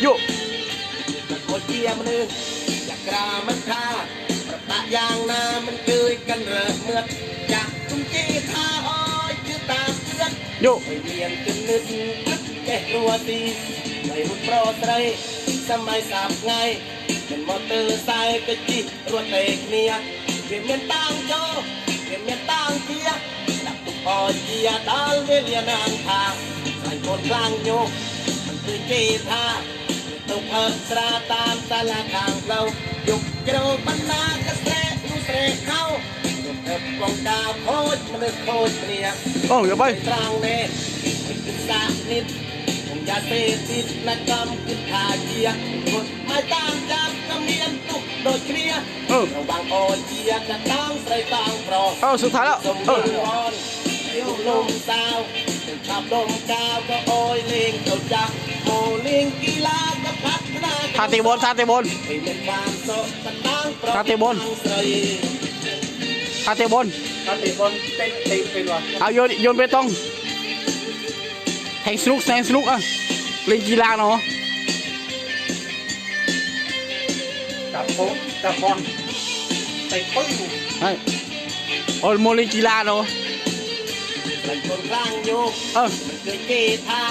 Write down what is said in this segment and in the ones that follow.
โยโคเจียมนึงอยากกรามันท่าประตะยางนามันเกยกันเริ่มเมื่อจากตุ้งจีท่าอ้อยยืดตามเพื่อนโยไม่เวียนจนนึกนึกแก่รัวตีไม่หุ่นโปรไตรสมัยสามไงเป็นมอเตอร์ไซค์ก็จิรวดเตกเนียเปลี่ยนเมียนตั้งโจเปลี่ยนเมียนตั้งเทียดับตุกปอเจียดาลเวเลียนางทางใส่คนกลางโยกมันคือเจท่า ទុកអើស្រាតាមសាលាខាងផ្លូវយកជ្រោបណ្ណាកស្រែនោះស្រែខោយកទៅកងដាខូចមនុស្សខូចគ្នាអូយកបីត្រង់នេះសានិតខ្ញុំយ៉ាទេទីណាកំគិតថាជាគាត់មកតាមចាប់ក៏មានទុកដូចគ្នាអូបងអូនជាកតាំងស្រីតាំងប្រុសអូសុខថាឡអូយោលំសាវចាប់ដុំកាវក៏អោយលេងទៅចាក់អូលេងគីឡា 34 34 34เอาโยนโยนไปตรงแทงสนุกแทงสนุกอ่ะเล่นกีฬาเนาะจับโค้งจับบอลใส่ปื้มใช่โอ้โมเล่นกีฬาเนาะมันคนร่างโยกเออมันเคยเกท่า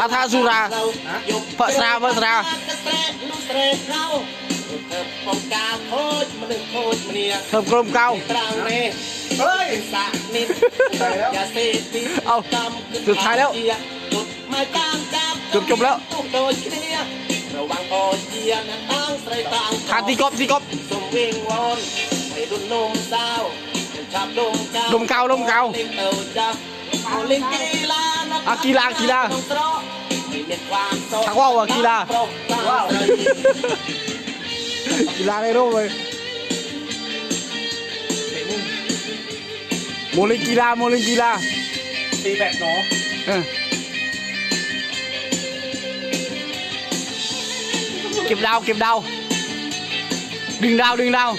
อาทาสุราเรายกเพิ่มตราเพิ่มตรากระเตะลูกเตะเข้าเพิ่มปองกาโคตรมันหนึ่งโคตรมันเนี่ยเทิมกลมเกาตรังเมเฮ้ยเป็นสานิดตายแล้วอย่าเสพติดเอากำขึ้นสุดท้ายแล้วเจีจุดไม้ตามจับจบจบแล้วตุ้มโดยเคลียร์ระวังโอเจียนะตั้งใส่ต่างทาตีกอบตีกอบสมเวงวอนให้รุ่นนมสาวชอบดมกาวดมกาวดมกาวเล่นเต่าจับเอาเล่นกีฬา นะ อ่ะกีฬากีฬา ต้องเตราะให้เล่นความโสด ทักว่าวอ่ะกีฬา ว้าว กีฬาในโลกเลย เตะมุม โมเล่นกีฬาโมเล่นกีฬา ตีแบบหนอ เออเก็บดาวเก็บดาว ดึงดาวดึงดาว